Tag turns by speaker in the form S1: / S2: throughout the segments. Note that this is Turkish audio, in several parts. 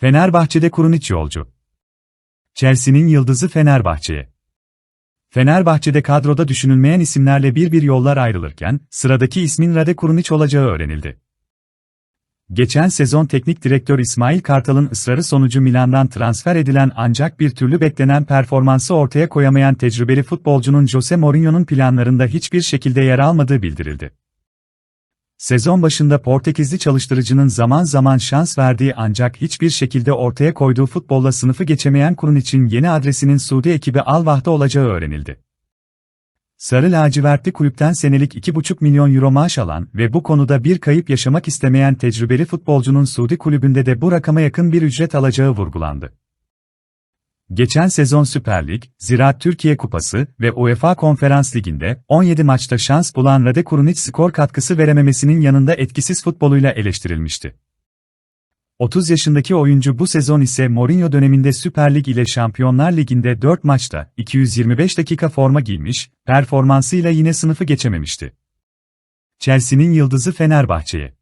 S1: Fenerbahçe'de Kurunic yolcu. Chelsea'nin yıldızı Fenerbahçe'ye. Fenerbahçe'de kadroda düşünülmeyen isimlerle bir bir yollar ayrılırken, sıradaki ismin Rade Kurunic olacağı öğrenildi. Geçen sezon teknik direktör İsmail Kartal'ın ısrarı sonucu Milan'dan transfer edilen ancak bir türlü beklenen performansı ortaya koyamayan tecrübeli futbolcunun Jose Mourinho'nun planlarında hiçbir şekilde yer almadığı bildirildi. Sezon başında Portekizli çalıştırıcının zaman zaman şans verdiği ancak hiçbir şekilde ortaya koyduğu futbolla sınıfı geçemeyen kurun için yeni adresinin Suudi ekibi Al Vahd'da olacağı öğrenildi. Sarı lacivertli kulüpten senelik 2,5 milyon euro maaş alan ve bu konuda bir kayıp yaşamak istemeyen tecrübeli futbolcunun Suudi kulübünde de bu rakama yakın bir ücret alacağı vurgulandı. Geçen sezon Süper Lig, Ziraat Türkiye Kupası ve UEFA Konferans Ligi'nde 17 maçta şans bulan Rade Kurunic skor katkısı verememesinin yanında etkisiz futboluyla eleştirilmişti. 30 yaşındaki oyuncu bu sezon ise Mourinho döneminde Süper Lig ile Şampiyonlar Ligi'nde 4 maçta 225 dakika forma giymiş, performansıyla yine sınıfı geçememişti. Chelsea'nin yıldızı Fenerbahçe'ye.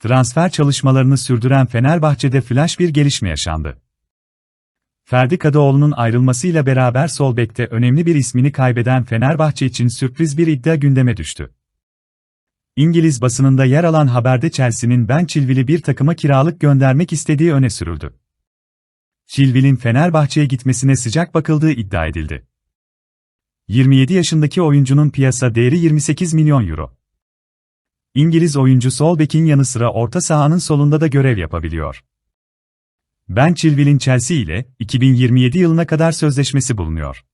S1: Transfer çalışmalarını sürdüren Fenerbahçe'de flash bir gelişme yaşandı. Ferdi Kadıoğlu'nun ayrılmasıyla beraber sol bekte önemli bir ismini kaybeden Fenerbahçe için sürpriz bir iddia gündeme düştü. İngiliz basınında yer alan haberde Chelsea'nin Ben Chilwell'i bir takıma kiralık göndermek istediği öne sürüldü. Chilwell'in Fenerbahçe'ye gitmesine sıcak bakıldığı iddia edildi. 27 yaşındaki oyuncunun piyasa değeri 28 milyon euro. İngiliz oyuncu sol bekin yanı sıra orta sahanın solunda da görev yapabiliyor. Ben Chilwell'in Chelsea ile 2027 yılına kadar sözleşmesi bulunuyor.